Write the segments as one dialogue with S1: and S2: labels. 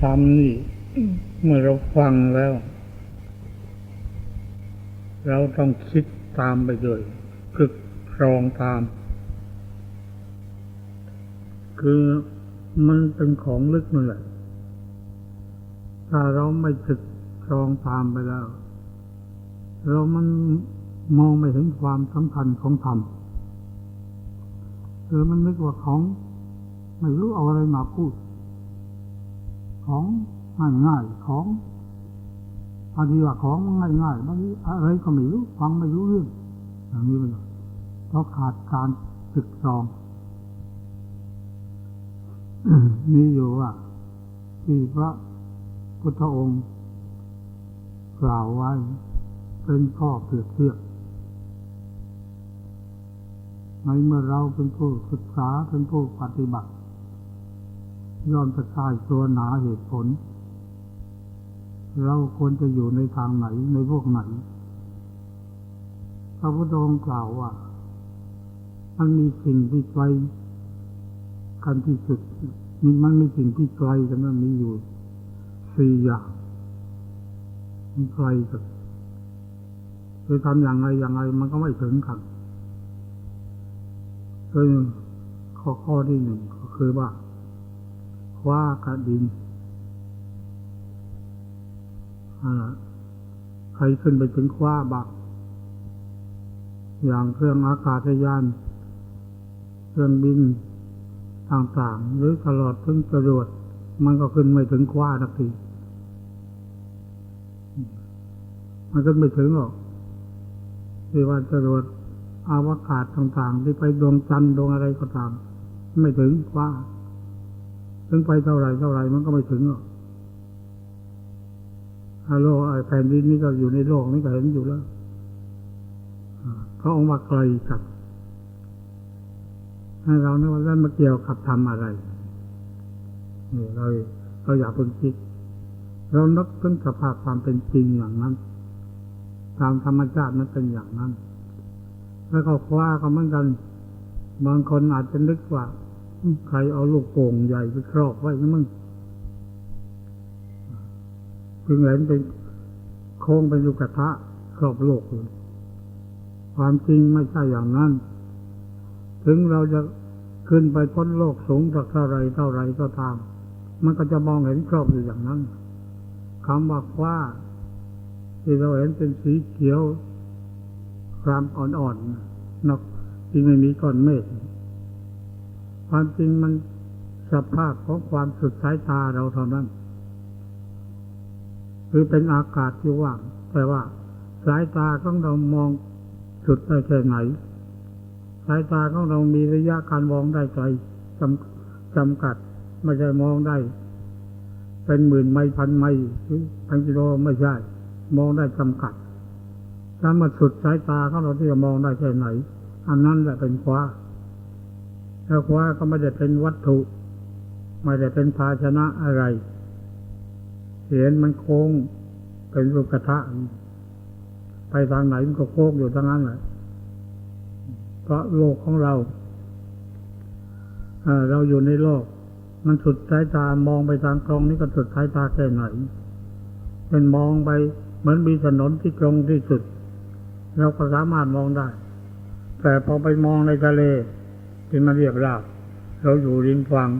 S1: ธรรมนี่ เมื่อเราฟังแล้ว เราต้องคิดตามไปด้วยคึกครองตาม คือมันเป็นของลึกนั่นแหละถ้าเราไม่ตึกครองตามไปแล้ว เรามันมองไม่เห็นความสำคัญของธรรมหรือมันนึกว่าของ ไม่รู้เอาอะไรมาพูด ของง่ายๆของบางทีว่าของง่ายๆบางทีอะไรก็ไม่รู้ฟังไม่รู้เรื่องอย่างนี้เป็นเพราะขาดการตึกตรองมีอยู่ว่า ที่พระพุทธองค์กล่าวไว้เป็นข้อเปรียบเทียบในเมื่อเราเป็นผู้ศึกษาเป็นผู้ปฏิบัติ ย่อมจะกายตัวหนาเหตุผล เราควรจะอยู่ในทางไหนในพวกไหน พระพุทธองค์กล่าวว่า มันมีสิ่งที่ไกลกันที่สุดมีมันมีสิ่งที่ไกลกันนั้นมีอยู่สี่อย่างมันไกลกันคือทำอย่างไรอย่างไรมันก็ไม่ถึงกันคือข้อข้อที่หนึ่งก็คือว่า ว้ากระดินอ่าใครขึ้นไปถึงคว้าบัก อย่างเครื่องอากาศยาน เครื่องบินต่างๆ หรือตลอดถึงจรวดมันก็ขึ้นไม่ถึงคว้าทักทีมันขึ้นไม่ถึงหรอกที่ว่าจรวดอวกาศต่างๆ ที่ไปดวงจันทร์ดวงอะไรก็ตาม ไม่ถึงคว้า ถึงไปเท่าไรเท่าไรมันก็ไม่ถึงหรอกฮัลโหลไอแผ่นดินนี่ก็อยู่ในโลกนี่ก็เห็นอยู่แล้วอ่าเขาเอามาไกลกันให้เราเนี่ยว่าแล้วมาเกี่ยวกับทำอะไรนี่เราเราอยากเพิ่งคิด เรานึกถึงสภาพความเป็นจริงอย่างนั้น ตามธรรมชาตินั้นเป็นอย่างนั้น แล้วก็คว้าก็เหมือนกัน บางคนอาจจะนึกว่า ใครเอาลูกโป่งใหญ่ไปครอบไว้นะมึงจึงเห็นเป็นโค้งเป็นลูกกระทะครอบโลกเลยความจริงไม่ใช่อย่างนั้น ถึงเราจะขึ้นไปพ้นโลกสูงสักเท่าไรเท่าไรก็ตาม มันก็จะมองเห็นครอบอยู่อย่างนั้นคำว่าคว้าที่เราเห็นเป็นสีเขียวครามอ่อนๆนอกที่ไม่มีก้อนเมฆ ความจริงมันสภาพของความสุดสายตาเราเท่านั้น คือเป็นอากาศที่ว่าง แต่ว่าสายตาของเรามองสุดได้แค่ไหน สายตาของเรามีระยะการมองได้ไกลจำจำกัด ไม่ใช่มองได้ เป็นหมื่นไมล์พันไมล์หรือพันกิโลไม่ใช่ มองได้จำกัดถ้ามาสุดสายตาของเราที่จะมองได้แค่ไหน อันนั้นแหละเป็นคว้า แล้วคว้าก็ไม่ได้เป็นวัตถุ ไม่ได้เป็นภาชนะอะไรเห็นมันโค้งเป็นรูปกระทะไปทางไหนมันก็โค้งอยู่ทางนั้นแหละเพราะโลกของเราเอ่อเราอยู่ในโลก มันสุดสายตามองไปทางตรงนี่ก็สุดสายตาแค่ไหนเป็นมองไปเหมือนมีถนนที่ตรงที่สุด เราก็สามารถมองได้ แต่พอไปมองในทะเล ที่มันเรียบราบเราอยู่ริมฝั่ง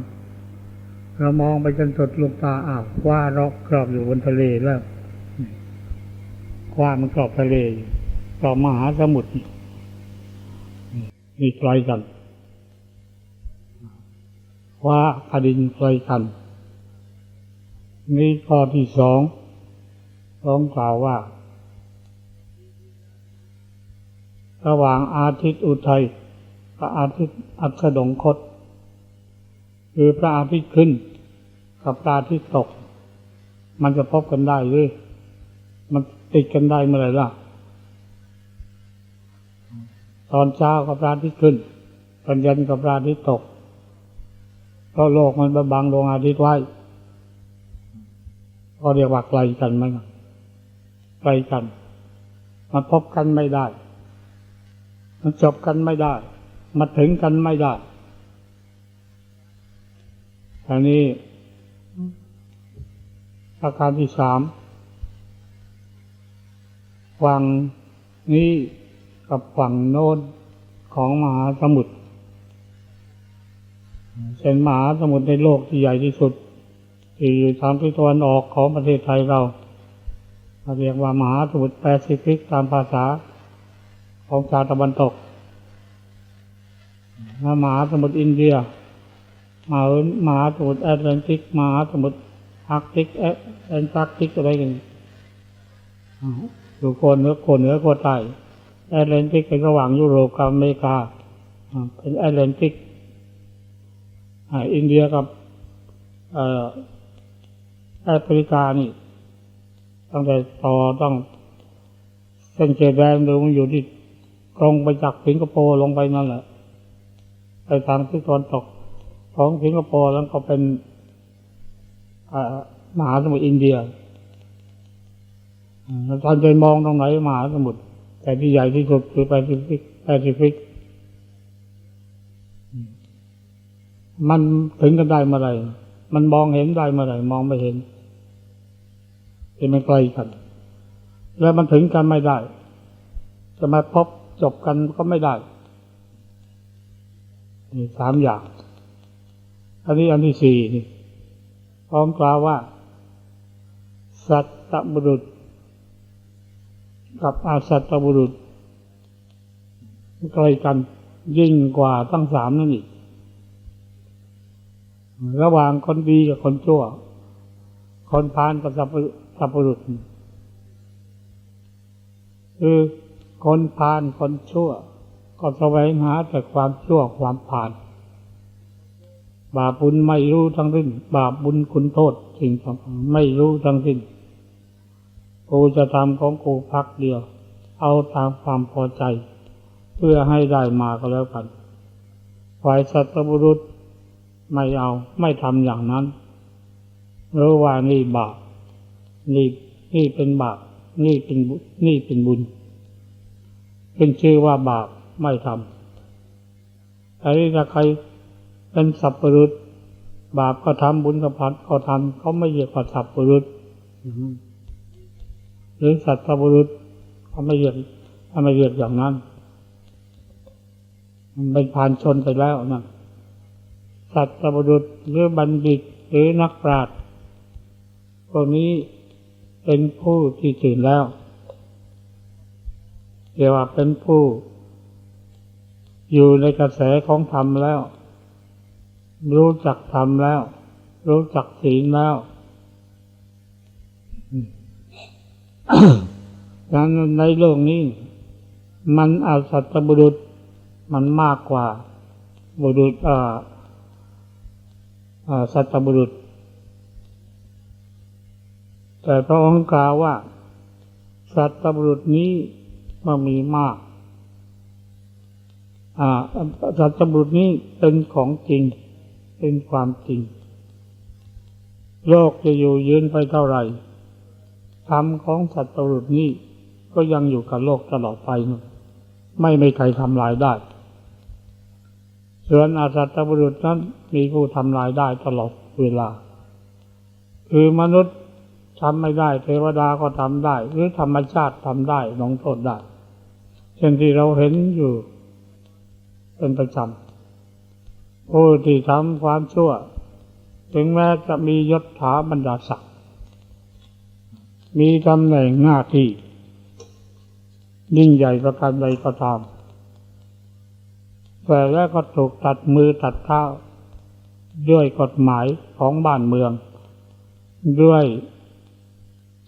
S1: เรามองไปจนสุดลูกตาอ้าวคว้ารอกรอบอยู่บนทะเลแล้วคว้ามันครอบทะเลอยู่ครอบมหาสมุทรนี่ไกลกันคว้าคดินไกลกัน นี่ข้อที่สองต้องกล่าวว่า ระหว่างอาทิตย์อุทัย กับอาทิตย์อัสดงคต คือพระอาทิตย์ขึ้น กับพระอาทิตย์ตก มันจะพบกันได้หรือมันติดกันได้เมื่อไหร่ล่ะ ตอนเช้ากับพระอาทิตย์ขึ้น ตอนเย็นกับพระอาทิตย์ตกเพราะโลกมันบังดวงอาทิตย์ไว้ก็เรียกว่าไกลกันไหมไกลกัน มันพบกันไม่ได้ มันจบกันไม่ได้ มาถึงกันไม่ได้อันนี้อาการที่สามฝั่งนี้กับฝั่งโน้นของมหาสมุทรเป็นมหาสมุทรในโลกที่ใหญ่ที่สุด ที่อยู่ทางทิศตะวันออกของประเทศไทยเราเราเรียกว่ามหาสมุทรแปซิฟิกตามภาษาของชาวตะวันตก มหาสมุทรอินเดียมหามหาสมุทรแอตแลนติกมหาสมุทรอาร์กติกแอตแอนติกอะไรกันอยู่โคนเหนือโคนเหนือโคนใต้แอตแลนติกเป็นระหว่างยุโรปกับอเมริกาเป็นแอตแลนติกอินเดียกับอ่อแอฟริกานี่ตั้งแต่ต่อต้องเส้นเขตแดนเดิมมันอยู่ที่ตรงไปจากสิงคโปร์ลงไปนั่นแหละ ไปทางทิศตะวันตก ของสิงคโปร์แล้วก็เป็นมหาสมุทรอินเดียอ่าท่านจะมองตรงไหนมหาสมุทรแต่ที่ใหญ่ที่สุดคือแปซิฟิกแปซิฟิก มันถึงกันได้เมื่อไรมันมองเห็นได้เมื่อไรมองไม่เห็นเป็นมันไกลกัน แล้วมันถึงกันไม่ได้ จะมาพบจบกันก็ไม่ได้ นี่สามอย่าง อันนี้อันที่สี่นี่พร้อมกล่าวว่า สัตตบุรุษ กับอาสัตตบุรุษใกล้กันยิ่งกว่าทั้งสามนั่นอีก ระหว่างคนดีกับคนชั่ว คนพาลกับสัพพุสัพพุรุษคือคนพาลคนชั่ว ก็แสวงหาแต่ความชั่วความผ่าน บาปบุญไม่รู้ทั้งสิ้น บาปบุญคุณโทษสิ่งต่างๆไม่รู้ทั้งสิ้นกูจะทำของกูพักเดียว เอาตามความพอใจ เพื่อให้ได้มาก็แล้วกันฝ่ายสัตบุรุษไม่เอาไม่ทำอย่างนั้นรู้ว่านี่บาปนี่นี่เป็นบาปนี่เป็นบุนี่เป็นบุญ เป็นชื่อว่าบาป ไม่ทำแต่ถ้าใครเป็นสัพปรุษบาปก็ทำบุญก็พัดก็ทำเขาไม่เรียกว่าสัพปรุษหรือสัตว์บุรุษเขาไม่เรียกเขาไม่เรียกอย่างนั้นมันเป็นผ่านชนไปแล้วนะสัตว์บุรุษหรือบัณฑิตหรือนักปราชญ์พวกนี้เป็นผู้ที่ตื่นแล้วเรียกว่าเป็นผู้ อยู่ในกระแสของธรรมแล้ว รู้จักธรรมแล้ว รู้จักศีลแล้วดังนั้นในโลกนี้ มันอาสัตบุรุษมันมากกว่า บุรุษอ่าสัตบุรุษ แต่พระองค์กล่าวว่า สัตบุรุษนี้มันมีมาก สัตบุรุษนี้เป็นของจริง เป็นความจริง โลกจะอยู่ยืนไปเท่าไหร่ธรรมของสัตบุรุษนี้ก็ยังอยู่กับโลกตลอดไป ไม่มีใครทำลายได้ส่วนอาสัตบุรุษนั้นมีผู้ทำลายได้ตลอดเวลา คือมนุษย์ทำไม่ได้ เทวดาก็ทำได้ หรือธรรมชาติทำได้ลงโทษได้เช่นที่เราเห็นอยู่ เป็นประจำผู้ที่ทำความชั่ว ถึงแม้จะมียศถาบรรดาศักดิ์มีตำแหน่งหน้าที่ ยิ่งใหญ่ประการใดก็ตามแต่แล้วก็ถูกตัดมือตัดเท้าด้วยกฎหมายของบ้านเมือง ด้วย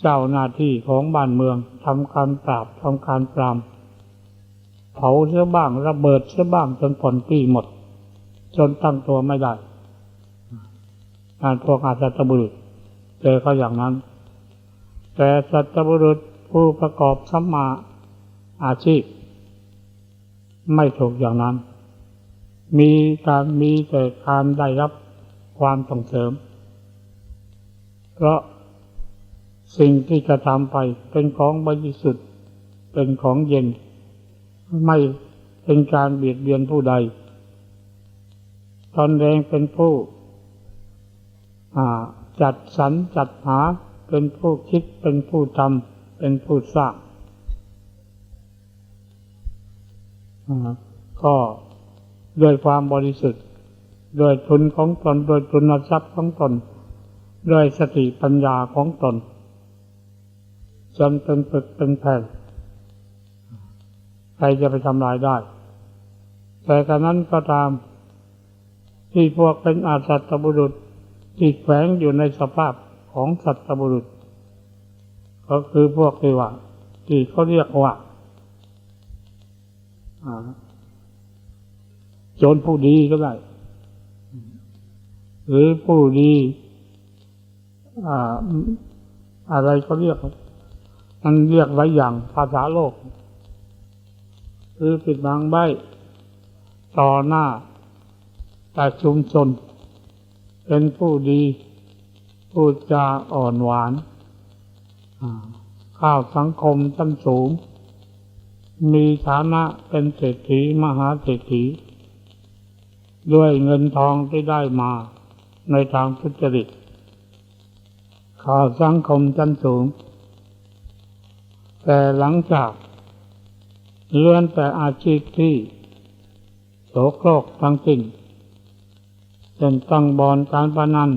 S1: เจ้าหน้าที่ของบ้านเมืองทำการปราบทำการปราม เผาเสียบ้าง ระเบิดเสียบ้างจนผลปีหมด จนตั้งตัวไม่ได้งานพวกอาสัตบุรุษเจอเขาอย่างนั้น แต่สัตบุรุษผู้ประกอบสัมมาอาชีพ ไม่ถูกอย่างนั้น มีการมีแต่การได้รับความส่งเสริม เพราะสิ่งที่จะทำไปเป็นของบริสุทธิ์เป็นของเย็น ไม่เป็นการเบียดเบียนผู้ใด ตนเองเป็นผู้จัดสรรจัดหาเป็นผู้คิดเป็นผู้ทำเป็นผู้สร้างก็ด้วยความบริสุทธิ์ด้วยทุนของตนด้วยทุนทรัพย์ของตนด้วยสติปัญญาของตนจนเป็นปึกเป็นแผ่น ใครจะไปทำลายได้ แต่กรนั้นก็ตาม ที่พวกเป็นอาสัตบุรุษที่แฝงอยู่ในสภาพของสัตบุรุษ ก็คือพวกที่ว่าที่เขาเรียกว่าโจรผู้ดีก็ได้ หรือผู้ดีอ่าอะไรเขาเรียก มันเรียกไว้อย่างภาษาโลก คือปิดบังใบต่อหน้าแต่ชุมชน เป็นผู้ดีพูดจาอ่อนหวานข้าวสังคมชั้นสูง มีฐานะเป็นเศรษฐีมหาเศรษฐี ด้วยเงินทองที่ได้มาในทางทุจริตข่าวสังคมชั้นสูง แต่หลังจาก ลื่อนแต่อาชีพที่โสโครกทั้งสิ้นเช่นตั้งบอนการพนัน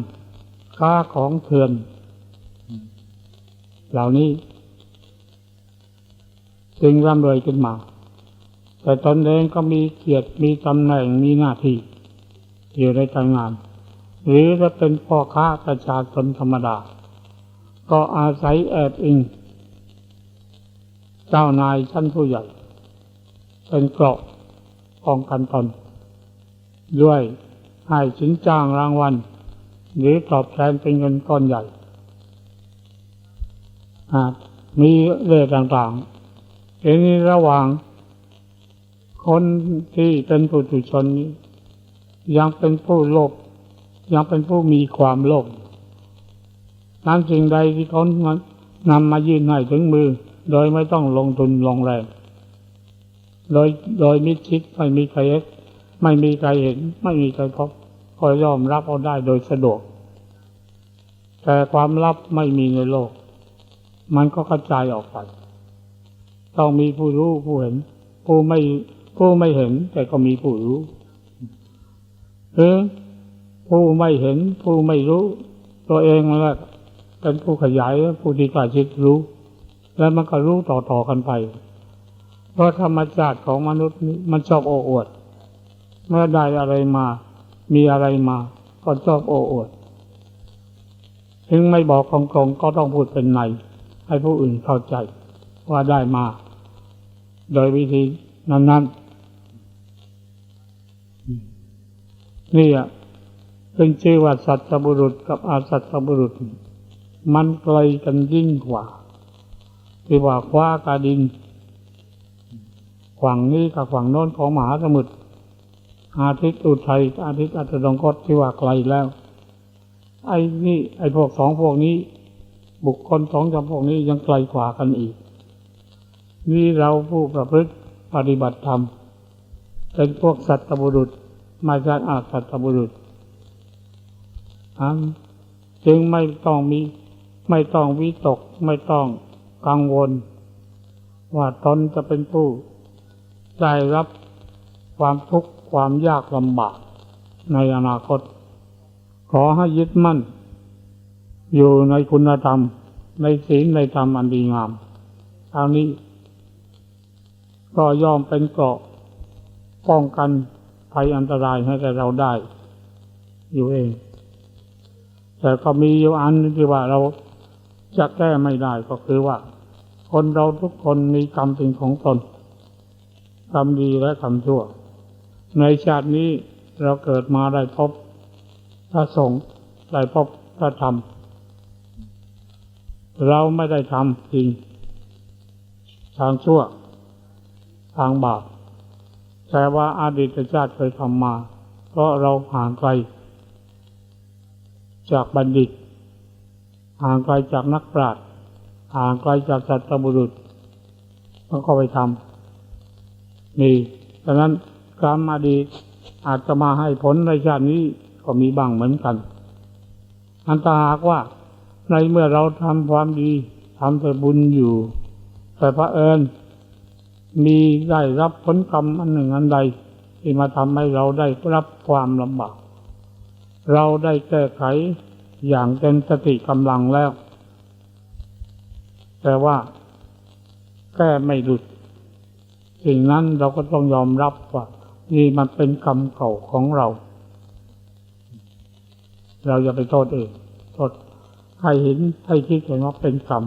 S1: ค้าของเถื่อน เหล่านี้จึงร่ำรวยขึ้นมา แต่ตนเองก็มีเกียรติมีตำแหน่งมีหน้าที่ อยู่ในการงาน หรือจะเป็นพ่อค้าประชาชนธรรมดา ก็อาศัยแอบอิง เจ้านายชั้นผู้ใหญ่ เป็นเกราะป้องกันตนด้วยให้สินจ้างรางวัล หรือตอบแทนเป็นเงินก้อนใหญ่มีเรื่องต่างๆทีนี้ระหว่าง คนที่เป็นปุถุชนนี้ยังเป็นผู้โลภยังเป็นผู้มีความโลภนั้นสิ่งใดที่เขานำมายื่นให้ถึงมือ โดยไม่ต้องลงทุนลงแรง โดยโดยมิดชิดไม่มีใครเห็นไม่มีใครเห็น ไม่มีใครพบก็ยอมรับเอาได้โดยสะดวก แต่ความลับไม่มีในโลก มันก็กระจายออกไป ต้องมีผู้รู้ผู้เห็น ผู้ไม่ผู้ไม่เห็น แต่ก็มีผู้รู้หรือผู้ไม่เห็น ผู้ไม่รู้ ตัวเองแหละเป็นผู้ขยายผู้ที่กล้าชิดรู้ แล้วมันก็รู้ต่อๆกันไป ราะธรรมชาติของมนุษย์มันชอบโอ้อวด เมื่อได้อะไรมา มีอะไรมา ก็ชอบโอ้อวด ถึงไม่บอกตรงๆก็ต้องพูดเป็นในให้ผู้อื่นเข้าใจว่าได้มา โดยวิธีนั้น ๆ นี่อะเป็นชื่อว่าสัตบุรุษกับอาสัตบุรุษ มันไกลกันยิ่งกว่าที่ว่าคว้ากาดิน ฝั่งนี้กับฝั่งโน้นของมหาสมุทรอาทิตย์อุทัยอาทิตย์อัตดงคตที่ว่าไกลแล้ว ไอ้นี่ ไอ้พวกสองพวกนี้ บุคคลสองจำพวกนี้ยังไกลกว่ากันอีก นี่เราผู้ประพฤติปฏิบัติธรรม เป็นพวกสัตบุรุษไม่ใช่อาสัตบุรุษอันจึงไม่ต้องมี ไม่ต้องวิตก ไม่ต้องกังวล ว่าตนจะเป็นผู้ ได้รับความทุกข์ความยากลำบากในอนาคต ขอให้ยึดมั่น อยู่ในคุณธรรม ในศีลในธรรมอันดีงามเท่านี้ ก็ย่อมเป็นเกราะป้องกันภัยอันตรายให้แก่เราได้ อยู่เอง แต่ก็มีอยู่อันที่ว่าเราจะแก้ไม่ได้ก็คือว่า คนเราทุกคนมีกรรมเป็นของตน ทำดีและทำชั่ว ในชาตินี้เราเกิดมาได้พบพระสงฆ์ได้พบพระธรรม เราไม่ได้ทำจริง ทางชั่ว ทางบาปแต่ว่าอาดีตชาติเคยทำมา เพราะเราห่างไกล จากบัณฑิต ห่างไกลจากนักปราชญ์ห่างไกลจากสัตบุรุษมันก็ไปทำ นี่ดังนั้นกรรมอดีตอาจจะมาให้ผลในชาตินี้ก็มีบ้างเหมือนกัน อันตาหากว่าในเมื่อเราทำความดีทำแต่บุญอยู่ แต่พระเอิญมีได้รับผลกรรมอันหนึ่งอันใด ที่มาทำให้เราได้รับความลำบาก เราได้แก้ไขอย่างเต็มสติกำลังแล้ว แต่ว่าแก้ไม่หลุด สิ่งนั้นเราก็ต้องยอมรับว่านี่มันเป็นกรรมเก่าของเรา เราอย่าไปโทษเองโทษใครเห็นให้คิดเห็นว่าเป็นกรรม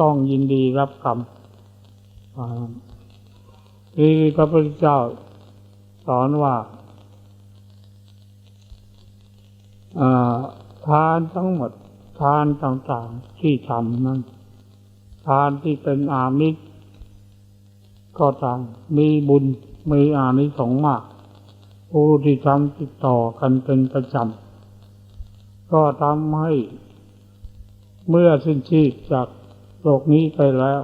S1: ต้องยินดีรับกรรมอ่าที่พระพุทธเจ้าสอนว่าอ่าทานทั้งหมดทานต่างๆที่ทำนั้นทานที่เป็นอามิตร ก็ตามมีบุญมีอานิสงส์มาก ผู้ที่ทำติดต่อกันเป็นประจำก็ทำให้ เมื่อสิ้นชีพจากโลกนี้ไปแล้ว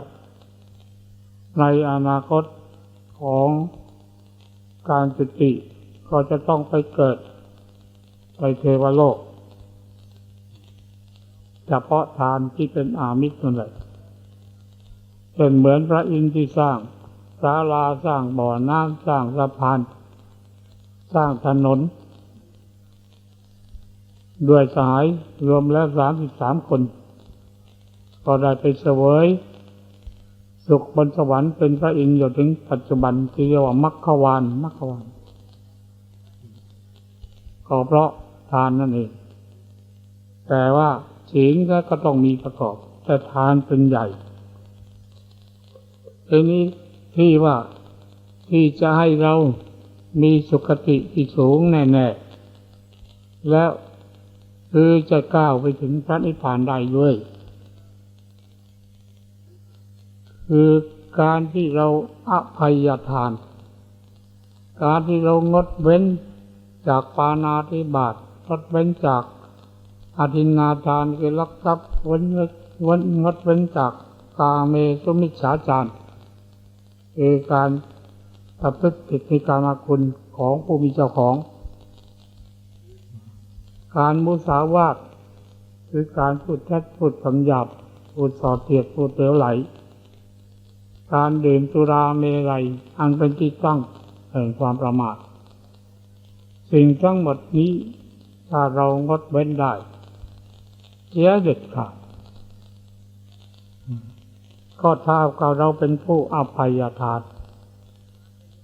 S1: ในอนาคตของการจุติก็จะต้องไปเกิดในเทวโลกเฉพาะทานที่เป็นอามิตรนั่นแหละเป็นเหมือนพระอินทร์ที่สร้าง ศาลาสร้างบ่อน้ำสร้างสะพาน สร้างถนน ด้วยสายรวมแล้วสามสิบสามคน ก็ได้ไปเสวย สุขบนสวรรค์เป็นพระอินทร์อยู่ถึงปัจจุบันที่เรียกว่ามัคควานมัคควานก็เพราะทานนั่นเอง แต่ว่าศีลก็ต้องมีประกอบ แต่ทานเป็นใหญ่ทีนี้ ที่ว่าที่จะให้เรามีสุขติที่สูงแน่ๆ แล้วคือจะก้าวไปถึงพระนิพพานได้ด้วย คือการที่เราอภัยทาน การที่เรางดเว้นจากปานาธิบาตงดเว้นจากอาทินนาทานคือลักทรัพย์เว้นเว้นงดเว้นจากกาเมสุมิจฉาจาร์ คือการประพฤติผิดในการมาคุณของผู้มีเจ้าของ การมุสาวาทคือการพูดแท้พูดคำหยาบพูดสอดเสียดพูดเหลวไหล การดื่มสุราเมรัยอันเป็นที่ตั้งแห่งความประมาท สิ่งทั้งหมดนี้ถ้าเรางดเว้นได้เสียเด็ดขาด ก็เท่ากับเราเป็นผู้อภัยทาน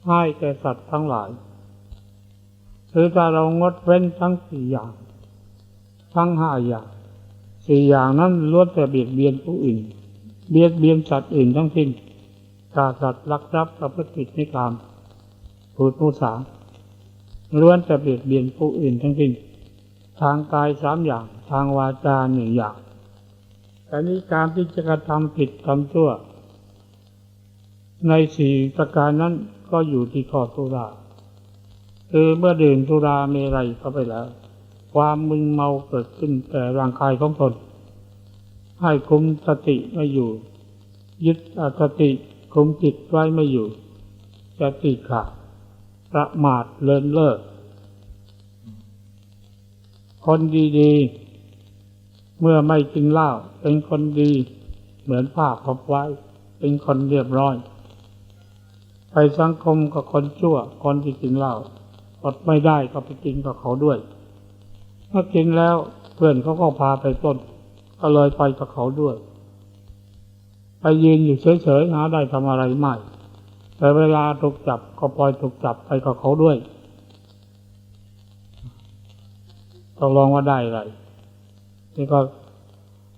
S1: ให้แก่สัตว์ทั้งหลายคือถ้าเรางดเว้นทั้งสี่อย่าง ทั้งห้าอย่างสี่อย่างนั้นล้วนแต่เบียดเบียนผู้อื่น เบียดเบียนสัตว์อื่นทั้งสิ้นกาสัตว์ลักทรัพย์ประพฤติผิดในกามพูดผู้สาล้วนแต่เบียดเบียนผู้อื่นทั้งสิ้นทางกายสามอย่าง ทางวาจาหนึ่งอย่าง แต่นี้การที่จะกระทำผิดทำชั่ว ในสี่ประการนั้นก็อยู่ที่ข้อสุราคือเมื่อดื่มสุราเมรัยเข้าไปแล้ว ความมึนเมาเกิดขึ้นแต่ร่างกายของตน ให้คุมสติไม่อยู่ ยึดสติคุมจิตไว้ไม่อยู่จะติขาดประมาทเลินเล่อคนดีๆ เมื่อไม่กินเหล้าเป็นคนดีเหมือนผ้าพับไว้ เป็นคนเรียบร้อย ไปสังคมกับคนชั่ว คนที่กินเหล้าอดไม่ได้ก็ไปกินกับเขาด้วยเมื่อกินแล้วเพื่อนเขาก็พาไปต้น ก็เลยไปกับเขาด้วย ไปยืนอยู่เฉยๆหาได้ทำอะไรไม่แต่เวลาถูกจับก็ปล่อยถูกจับไปกับเขาด้วยตกลงว่าได้อะไร นี่ก็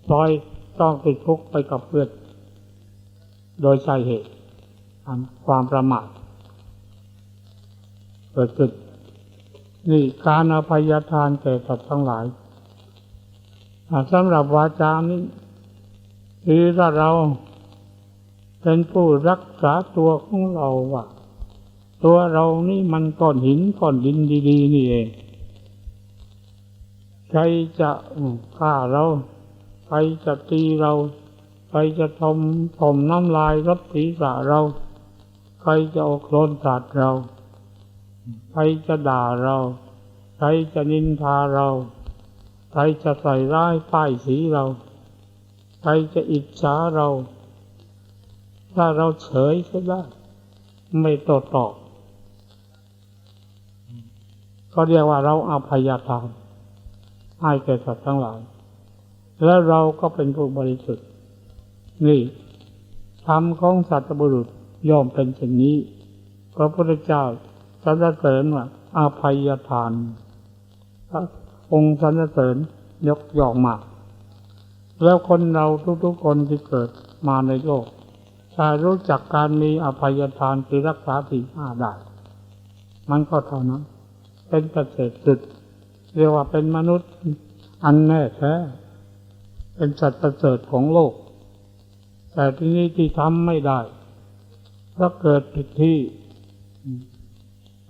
S1: ปล่อยต้องติดคุกไปกับเพื่อนโดยใช่เหตุความประมาทเกิดขึ้นนี่การอภัยทานแก่สัตว์ทั้งหลายสำหรับวาจานี้คือถ้าเราเป็นผู้รักษาตัวของเราว่าตัวเรานี่มันก้อนหินก้อนดินดี ๆ นี่เอง ครจะฆ่าเรา ใครจะตีเรา ใครจะทมถมน้ำลายรับศีรษะเรา ใครจะโอโคลนสัตว์เรา ใครจะด่าเรา ใครจะนินทาเรา ใครจะใส่ร้ายป้ายสีเรา ใครจะอิจฉาเรา ถ้าเราเฉยก็ได้ ไม่โตตอบก็เรียกว่าเราอาภัยทาน ให้แก่สัตว์ทั้งหลาย แล้วเราก็เป็นผู้บริสุทธิ์ นี่ธรรมของสัตว์บุรุษย่อมเป็นเช่นนี้ พระพุทธเจ้าสรรเสริญว่าอาภัยทานองค์สรรเสริญยกย่องมาก แล้วคนเราทุกๆคนที่เกิดมาในโลกถ้ารู้จักการมีอภัยทานคือรักษาสี่ห้าได้ มันก็เท่านั้น เป็นประเสริฐสุด เรียกว่าเป็นมนุษย์อันแน่แท้ เป็นสัตว์ประเสริฐของโลก แต่ที่นี้ที่ทำไม่ได้เพราเกิดผิดที่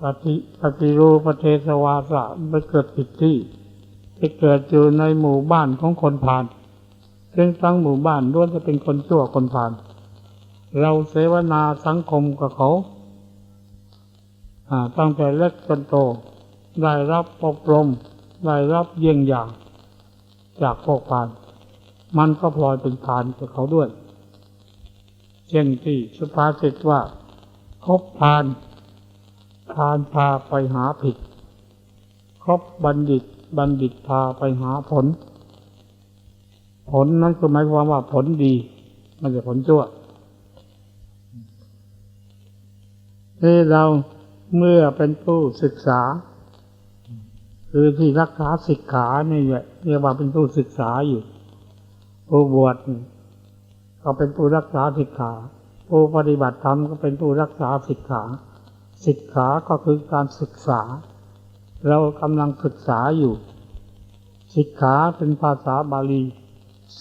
S1: ปฏิปฏิรูประเทศวาสะไปเกิดผิดที่ไปเกิดอยู่ในหมู่บ้านของคนผ่านซึ่งทั้งหมู่บ้านล้วนจะเป็นคนชั่วคนผ่าน เราเสวนาสังคมกับเขาตั้งแต่เล็กจนโต ได้รับอบรม ได้รับเยี่ยงอย่าง จากพวกผ่าน มันก็พลอยเป็นผานกับเขาด้วย เช่นที่สุภาษิตว่าคบผ่านผ่านพาไปหาผิดคบบัณฑิตบัณฑิตพาไปหาผล ผลนั้นคือหมายความว่าผลดีม่ใช่ผลชั่วที่เราเมื่อเป็นผู้ศึกษา คือที่รักษาศิกขาเนี่แหละเรียกว่าเป็นผู้ศึกษาอยู่ผู้บวชก็เป็นผู้รักษาศิกขาผู้ปฏิบัติธรรมก็เป็นผู้รักษาศิกขาศิกขาก็คือการศึกษา เรากำลังศึกษาอยู่ศิกขาเป็นภาษาบาลี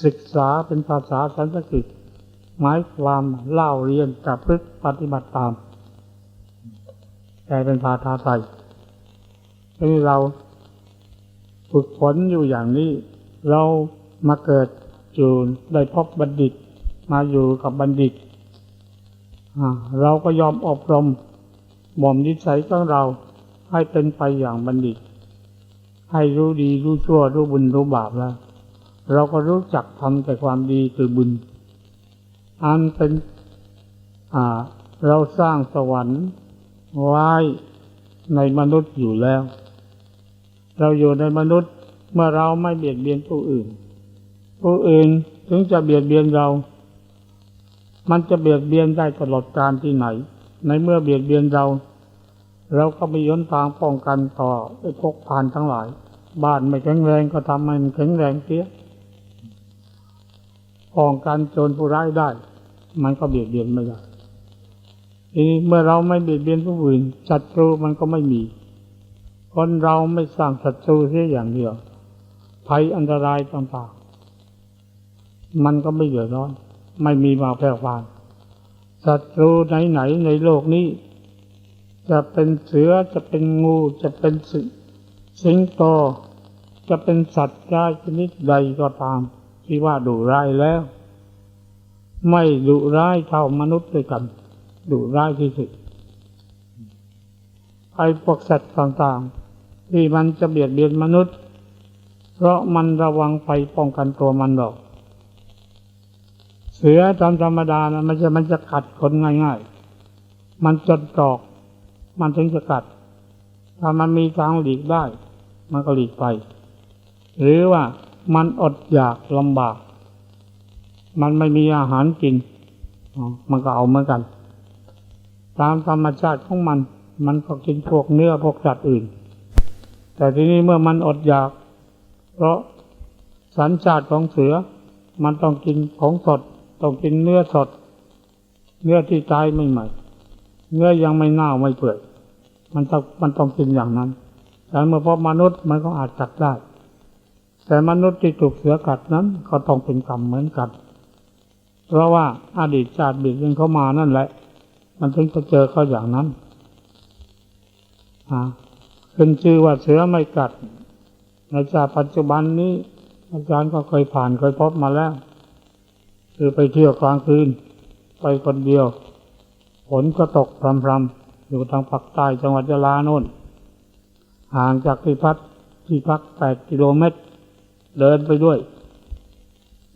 S1: ศึกษาเป็นภาษาสันสกฤตหมายความเล่าเรียนกับพฤติปฏิบัติตามแต่เป็นภาษาไทยที่เรา ฝึกฝนอยู่อย่างนี้ เรามาเกิดอยู่ได้พบบัณฑิต มาอยู่กับบัณฑิตเราก็ยอมอบรมบ่มนิสัยของเราให้เป็นไปอย่างบัณฑิต ให้รู้ดีรู้ชั่วรู้บุญรู้บาปแล้ว เราก็รู้จักทำแต่ความดีคือบุญ อันเป็นเราสร้างสวรรค์ไว้ในมนุษย์อยู่แล้ว เราอยู่ในมนุษย์เมื่อเราไม่เบียดเบียนผู้อื่น ผู้อื่นถึงจะเบียดเบียนเรา มันจะเบียดเบียนได้ตลอดการที่ไหน ในเมื่อเบียดเบียนเรา เราก็มีย้นทางป้องกันต่อไอ้พกผ่านทั้งหลาย บ้านไม่แข็งแรงก็ทำให้มันแข็งแรงเสียป้องกันโจรผู้ร้ายได้ มันก็เบียดเบียนไม่ได้เมื่อเราไม่เบียดเบียนผู้อื่นศัตรูมันก็ไม่มี คนเราไม่สร้างศัตรูเสียอย่างเดียว ภัยอันตรายต่างๆมันก็ไม่เดือดร้อน ไม่มีมาแพร่พานศัตรูไหนๆในโลกนี้ จะเป็นเสือจะเป็นงูจะเป็นสิสิงโตจะเป็นสัตว์ร้ายชนิดใดก็ตาม ที่ว่าดุร้ายแล้ว ไม่ดุร้ายเท่ามนุษย์ด้วยกันดุร้ายที่สุดไอ้พวกสัตว์ต่างๆ ที่มันจะเบียดเบียนมนุษย์ เพราะมันระวังไปป้องกันตัวมันหรอก เสือตามธรรมดานะมันจะมันจะกัดคนง่าย ๆ มันจนตรอก มันถึงจะกัด ถ้ามันมีทางหลีกได้ มันก็หลีกไป หรือว่ามันอดอยากลำบาก มันไม่มีอาหารกิน มันก็เอาเหมือนกัน ตามธรรมชาติของมัน มันก็กินพวกเนื้อพวกสัตว์อื่น แต่ทีนี้เมื่อมันอดอยาก เพราะสัญชาติของเสือ มันต้องกินของสด ต้องกินเนื้อสด เนื้อที่ตายไม่ใหม่ เนื้อยังไม่เน่าไม่เปื่อย มันต้องมันต้องกินอย่างนั้นแต่เมื่อพบมนุษย์มันก็อาจจัดได้ แต่มนุษย์ที่ถูกเสือกัดนั้นก็ต้องเป็นกรรมเหมือนกัน เพราะว่าอาดีตชาติบิดเบือนเข้ามานั่นแหละ มันถึงจะเจอเขาอย่างนั้น อ่า ขึ้นชื่อว่าเสือไม่กัดในจากปัจจุบันนี้ อาจารย์ก็เคยผ่านเคยพบมาแล้ว คือไปเที่ยวกลางคืน ไปคนเดียวฝนก็ตกพรำๆอยู่ทางภาคใต้จังหวัดยะลาโน่นห่างจากที่พักที่พักแปดกิโลเมตร เดินไปด้วย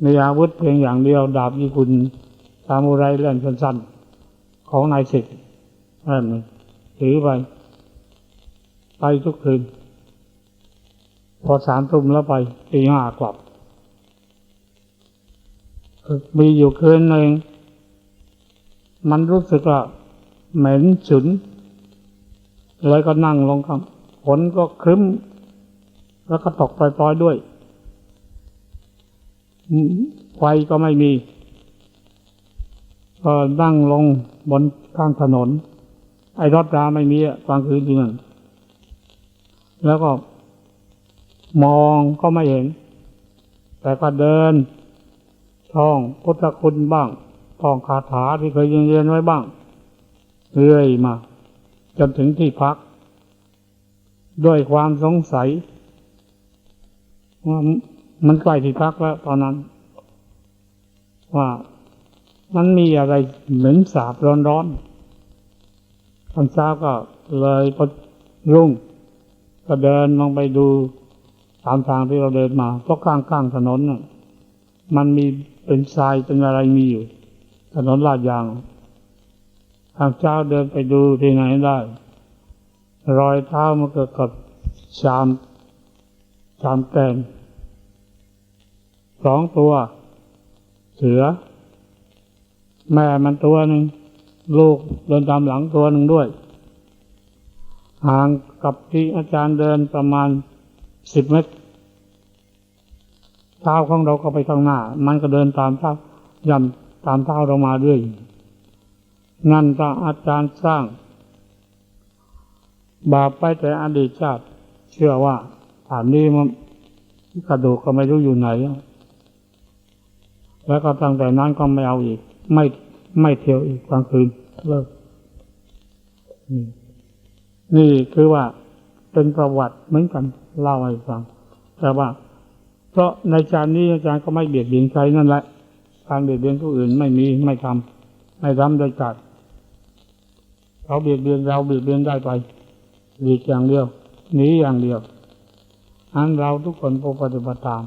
S1: มีอาวุธเพียงอย่างเดียว ดาบญี่ปุ่นซามูไรเล่นสั้นๆของนายสิทธิ์นั่นถือไป ไปทุกคืน พอสามทุ่มแล้วไปตีห้ากลับ มีอยู่คืนหนึ่ง มันรู้สึกว่าเหม็นฉุนเลยก็นั่งลงครับฝนก็ครึ้ม แล้วก็ตกปล่อยๆด้วย ไฟก็ไม่มี ก็นั่งลงบนข้างถนน ไอ้รถราไม่มีอะกลางคืนจริงอะ แล้วก็มองก็ไม่เห็น แต่ก็เดิน ท่องพุทธคุณบ้าง ท่องคาถาที่เคยเรียนไว้บ้าง เรื่อยมา จนถึงที่พัก ด้วยความสงสัยว่ามันใกล้ที่พักแล้วตอนนั้น ว่ามันมีอะไรเหม็นสาบร้อนๆตอนเช้าก็เลยพอรุ่ง ก็เดินลงไปดูตามทางที่เราเดินมาเพราะข้างๆถนนน่ะมันมีเป็นทรายเป็นอะไรมีอยู่ ถนนลาดยางทางเช้าเดินไปดูที่ไหนได้ รอยเท้ามันเกิดกับชามชามแกงสองตัว เสือ แม่มันตัวหนึ่งลูกเดินตามหลังตัวหนึ่งด้วย ห่างกับที่อาจารย์เดินประมาณสิบเมตรเท้าของเราก็ไปข้างหน้า มันก็เดินตามเท้าย่ำตามเท้าเรามาด้วย นั่นก็อาจารย์สร้าง บาปไปแต่อดีตชาติ เชื่อว่าผ่านนี้มันกระดูกก็ไม่รู้อยู่ไหน แล้วก็ตั้งแต่นั้นก็ไม่เอาอีก ไม่ไม่เที่ยวอีกกลางคืนเลิก นี่คือว่าเป็นประวัติเหมือนกันเล่าให้ฟัง แต่ว่า เพราะในจานนี้อาจารย์ก็ไม่เบียดเบียนใครนั่นแหละการเบียดเบียนผู้อื่นไม่มีไม่ทำไม่ทำโดยกัดเขาเบียดเบียนเราเบียดเบียนได้ไปหลีกอย่างเดียวหนีอย่างเดียวอันเราทุกคนปฏิบัติตาม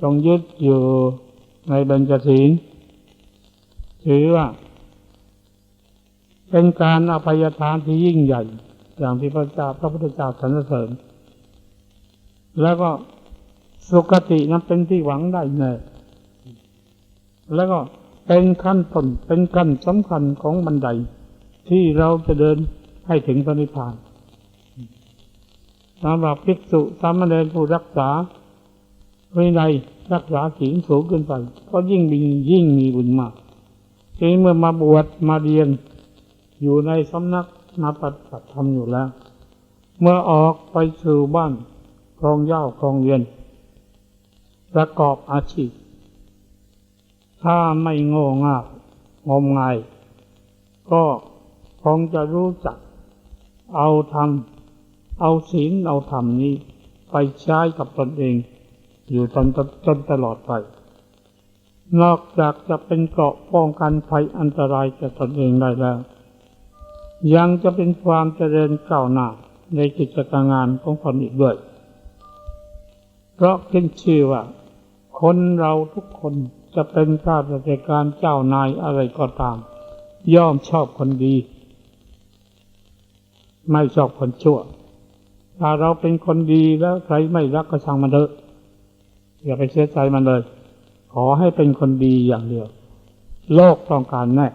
S1: จงยึดอยู่ในเบญจศีลถือว่า เป็นการอภัยทานที่ยิ่งใหญ่ อย่างที่พระเจ้าพระพุทธเจ้าสรรเสริญ แล้วก็สุคตินั้นเป็นที่หวังได้แน่แล้วก็เป็นขั้นต้นเป็นขั้นสำคัญของบันได ที่เราจะเดินให้ถึงพระนิพพานสำหรับภิกษุสามเณรผู้รักษาวินัยรักษาศีลสูงขึ้นไป ก็ยิ่งมียิ่งมีบุญมากทีนี้เมื่อมาบวชมาเรียนอยู่ในสำนัก มาปฏิบัติธรรมอยู่แล้ว เมื่อออกไปสู่บ้านครองเย้าครองเรียนประกอบอาชีพ ถ้าไม่โง่ง่างมงาย ก็คงจะรู้จัก เอาธรรม เอาศีลเอาธรรมนี้ ไปใช้กับตนเอง อยู่จนจนตลอดไป นอกจากจะเป็นเกราะป้องกันภัยอันตรายแก่ตนเองได้แล้ว ยังจะเป็นความเจริญก้าวหน้าในกิจการงานของตนอีกด้วย เพราะขึ้นชื่อว่า คนเราทุกคนจะเป็นข้าราชการเจ้านายอะไรก็ตาม ย่อมชอบคนดี ไม่ชอบคนชั่ว ถ้าเราเป็นคนดีแล้วใครไม่รักก็ช่างมันเถอะอย่าไปเสียใจมันเลย ขอให้เป็นคนดีอย่างเดียว โลกต้องการแน่